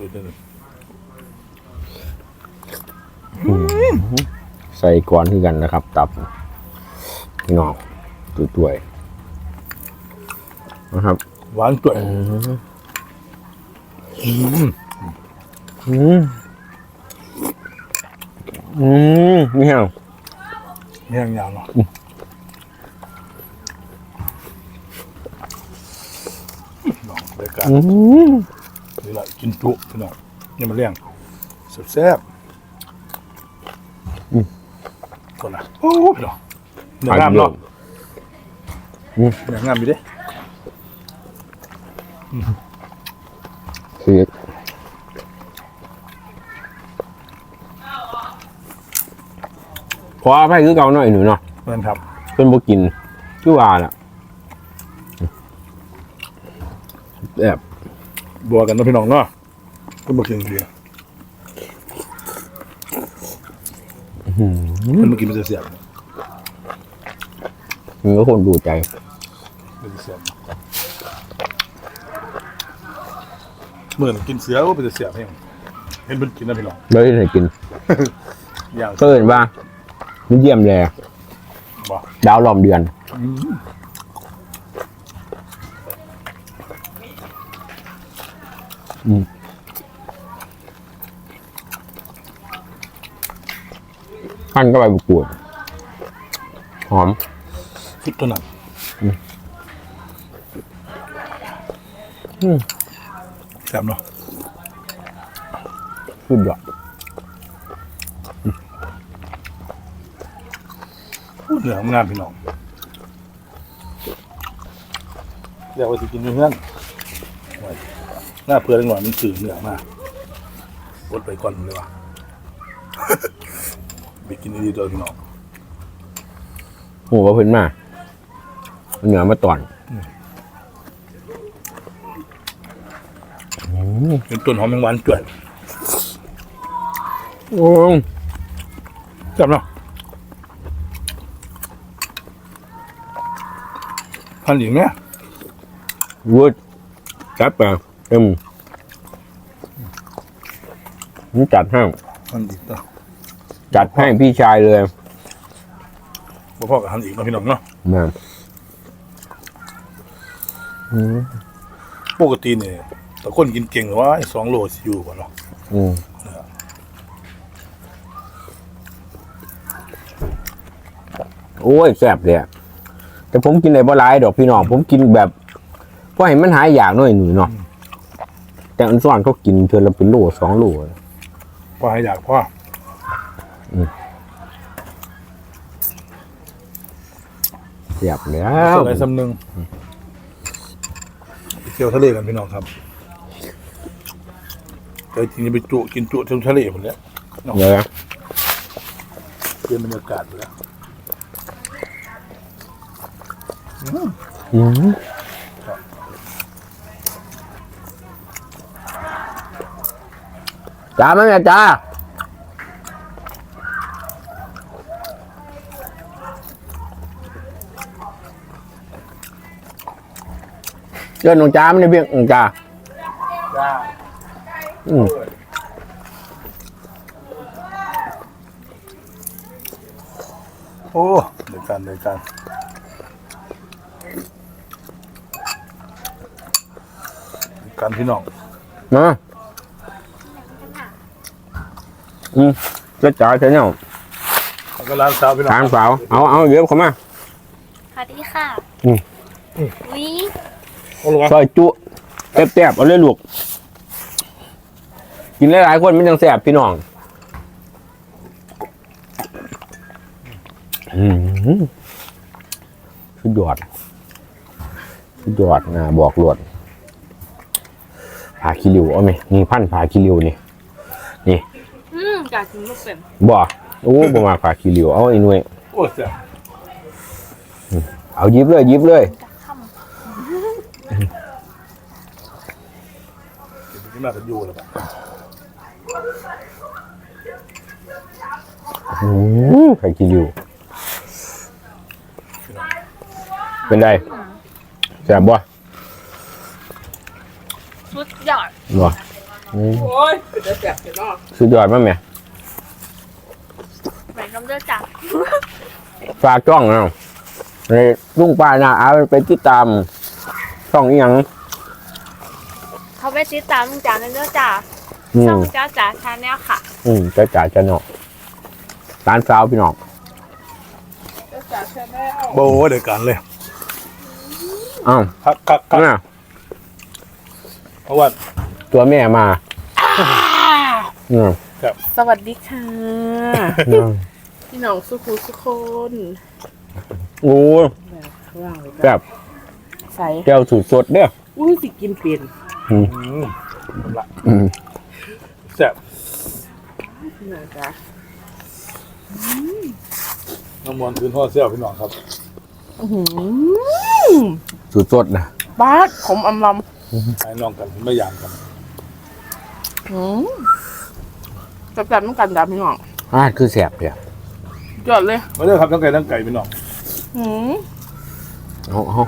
สวยจังเลยใส่ก้อนคือกันนะครับ ตับพี่น้องตัวยๆนะครับ หวานจ่วยอืมอืมนี่ฮะแห้งยาวเนาะน้องรายการอืม นี่แหละกินจุพี่น้องนี่มันเลี้ยงแซ่บๆคนละโอ้พี่น้องเนื้องามเนาะเนื้องามอยู่เด้คือขออภัยคือเก่าหน่อยหนูเนาะเพื่อนครับเพิ่นบ่กินคือว่าล่ะแบบ บัวกันเนาะพี่น้องเนาะก็มากินเดียวมันมากินมันจะเสียบมันก็คนดูใจมันจะเสียบเมื่อกินเสือก็เป็นจะเสียบเองเห็นมันกินนะพี่น้องเลยได้กินอย่างเพิ่นว่ามันเยี่ยมแลบ่ดาวล้อมเดือน อืมขั้นก็ไปบุกปวดหอมสุดตัวนั้นอืมแซ่บเนาะขึ้นดอกพูดเหนืองามพี่น้องเรียกว่าสิกินอยู่เพื่อนไว้ หน้าเพื่อนหน่อยมันสื่อเหนือมากกดไปก่อนเลยว่ะไปกินดีๆตัวพี่น้องโหว่าเพิ่นมาเหนือมาตอนเป็นต้นหอมแมงวันจ่วยโอ้ยแซ่บเนาะพันหญิงเนี่ยวุดจับไป เอ็มนี่จัดให้พันหญิงเนาะจัดให้พี่ชายเลยบ่พ่อกับพันหญิงเนาะพี่น้องเนาะแม่ปกติเนี่ยแต่คนกินเก่งว่าสองโลสิอยู่กว่าเนาะอืมโอ้ยแซ่บเลยอะแต่ผมกินในบ่หลายดอกพี่น้องผมกินแบบเพราะเห็นมันหายอยากหน่อยหนูเนาะ แต่อันซ่อนเขากินเทือนละเป็นโลสองโลพ่อให้อยากพ่อแซ่บแล้อวอะไรซ้ำหนึ่งไปเที่ยวทะเลกันพี่น้องครับแต่จริงๆไปจุกินจุเที่ยวทะเลหมดแล้วเดี๋ยวนะเปลี่ยนบรรยากาศไปแล้วอืม จ้าไหมแม่จ้าเจ้าหนูจ้าไม่ได้เบี้ยงจ้าจ้าอืมโอ้เดี๋ยวกันเดี๋ยวกันเดี๋ยวกันพี่น้องมา อืมเจ้าจ๋าเจ้าเนี่ยแล้วก็ร้านสาวพี่น้องทางสาวเอาเอาเดี๋ยวเข้ามาสวัสดีค่ะอืมวิโอ้โหซอยจุแซ่บๆเอาเลยลูกกินหลายๆคนมันยังแซ่บพี่น้องอืมสุดยอดสุดยอดนะบอกหลวดผาคิริวเอาไหมนี่พันธุ์ผาคิริวนี่อืมอยากกินลูกเป็นบ่โอ้บ่มาผาคิริวเอาไอ้หน่วยโอ้เสียเอาหยิบเลยหยิบเลยจะค่เดี๋ยวพี่มากันอยู่แล้วปะอืมผาคิริวเป็นไงแซ่บบ่สุดยอดบ่โอ้ยเป็นจะแสบจะนอกสุดยอดมากแม่ เหมือนกับเลือดจักฝากจ้องนะในลุงป้านะเอาไปติดตามช่องอีหยังเขาไปติดตามลุงจ๋าในเลือดจ่าอืช่อมงจ้าจ๋าชาแนลค่ะอืมจะจ่ายจะเนาะร้านสาวพี่น้องจะแสบแค่แม่โบเดี๋ยวกันเลยอ้าวคักคักคักน่ะเพราะว่าตัวแม่มาอืม สวัสดีค่ะอืมพี่น้องสุขุสุคนโอ้ยว่างเลยแบบใส่แก้วสูตรสดเด้ออุ้ยสิกินเป็นอืมอืมละอืมแซ่บพี่น้องจ้ะน้ำมันคืนห่อเสี่ยวพี่น้องครับอื้อหือสูตรสดนะบ้าดขมอำลไอ้น้องกันไม่ยามกันำหืม จับจับต้องกันจ้ะพี่น้องอ่าคือแสบเดียยอดเลยมาเด้อครับทั้งไก่ทั้งไก่พี่น้องหืมเอาเอา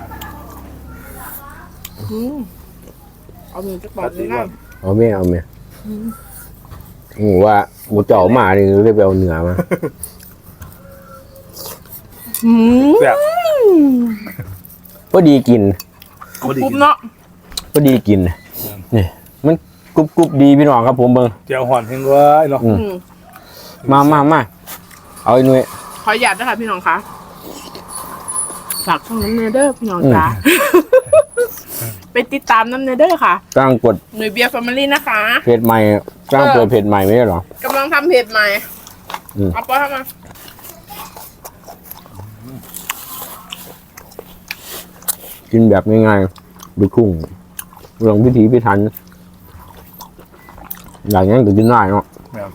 หืมเอาหนึ่งจะปอดเลยนะเอาแม่เอาแม่อืมว่าหมูเจ่อมานี่เลยไปเอาเนื้อมาหืมแซ่บพอดีกิน พอดีกรุบกินเนาะพอดีกินนี่มัน กรุบกรุบดีพี่น้องครับผมเบิ่งแจ่วห่อนเฮงไว้เนาะอืมอืมมามามาเอาไอ้หน่วยขอหยาดนะคะพี่น้องคะฝากช่องน้ำเนเดอร์พี่น้องจ้ะไปติดตามน้ำเนเดอร์ค่ะตั้งกดหน่วยเบียร์แฟมิลี่นะคะ เพจใหม่ตั้งเปิดเพจใหม่ไม่ใช่เหรอ กำลังทำเพจใหม่ อืม เอาปอทำมากินแบบง่ายๆดูคุ้งเรื่องพิถีพิถัน อย่างนั้นก็กินได้เนาะแม่น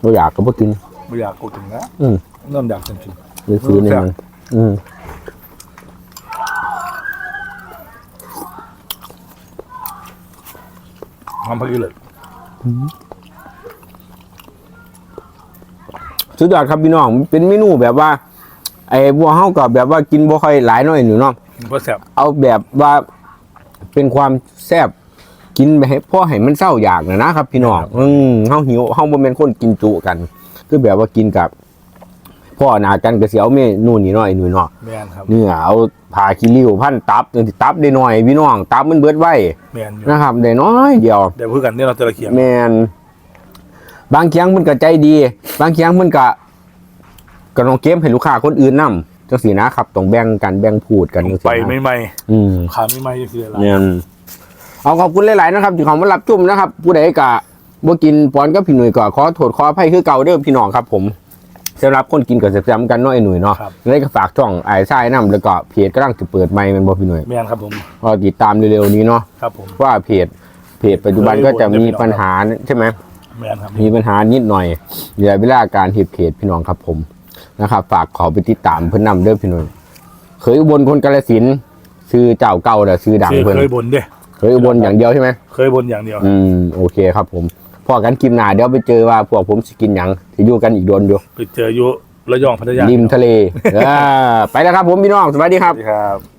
เราอยากก็บ่กิน ไม่อยากกูถึงนะอืมน้ำอยากจริง หรือซื้อในมันอืมๆทำพักอีเลยสุดยอดครับพี่น้องเป็นเมนูแบบว่า ไอ้บัวเฮากับแบบว่ากินบ่ค่อยหลายหน่อยหนูเนาะ เพราะแซ่บเอาแบบว่าเป็นความแซ่บ กินไปให้พ่อให้มันเศร้าอยากนะนะครับ พี่น้องอืมเฮาหิวเฮาบ่แม่นคนกินจุกัน คือแบบว่ากินกับพ่อหนากันก็สิเอาเมนูนี้หน่อยหนูเนาะแม่นครับเนื้อเอาผ่าขี้ริ้วพันตับจังสิตับได้หน่อยพี่น้องตับมันเบิดไว้แม่นอยู่นะครับได้น้อยเดียวเดี๋ยวพูดกันเนี่ยเราจะละเขียงแมนบางเคียงมันก็ใจดี บางเคียงมันก็ก็ต้องเก็บให้ลูกค้าคนอื่นนํจังสีนะครับต้องแบ่งกันแบ่งพูดกันจังซี่ไปนะไม่ไม่อืมขาไม่ไม่จะคืออะไรเนี่ย เอาขอบคุณหลายๆนะครับที่เขามารับจุ่มนะครับ ผู้ใดกะบ่กินปอนกับพี่หนุ่ยก็ขอโทษขออภัยคือเก่าเด้อพี่น้องครับผมสำหรับคนกินก็จะจำกันเน้อยหนุ่ยเนาะครับ แล้วก็ฝากช่องไอ้ทรายน้ำแล้วก็เพจกำลังจะเปิดใหม่แมันบ่พี่หนุ่ยแม่นครับผมก็ติดตามเร็วๆนี้เนาะครับผม ว่าเพจเพจปัจจุบันก็จะมีปัญหาใช่ไหม แม่นครับมีปัญหานิดหน่อยเหลือเวลาการเฮ็ดเพจพี่น้องครับผมนะครับ ฝากขอไปติดตามเพิ่นนำเด้อพี่หนุ่ยเคยอุบลคนกาฬสินธุ์ซื้อเจ้าเก่าแต่ะซื้อดังเคยเพิ่นเคยบนเด้ เคยอุบลอย่างเดียวใช่ไหมเคยบนอย่างเดียว อืมโอเคครับผมพอกันกินหนาเดี๋ยวไปเจอว่าพวกผมสกินหยังที่อยู่กันอีกโดนอยู่ไปเจออยู่ระยองพัทยาริมทะเลเออไปแล้วครับผมพี่น้องสวัสดีคสรัวับสดีครับ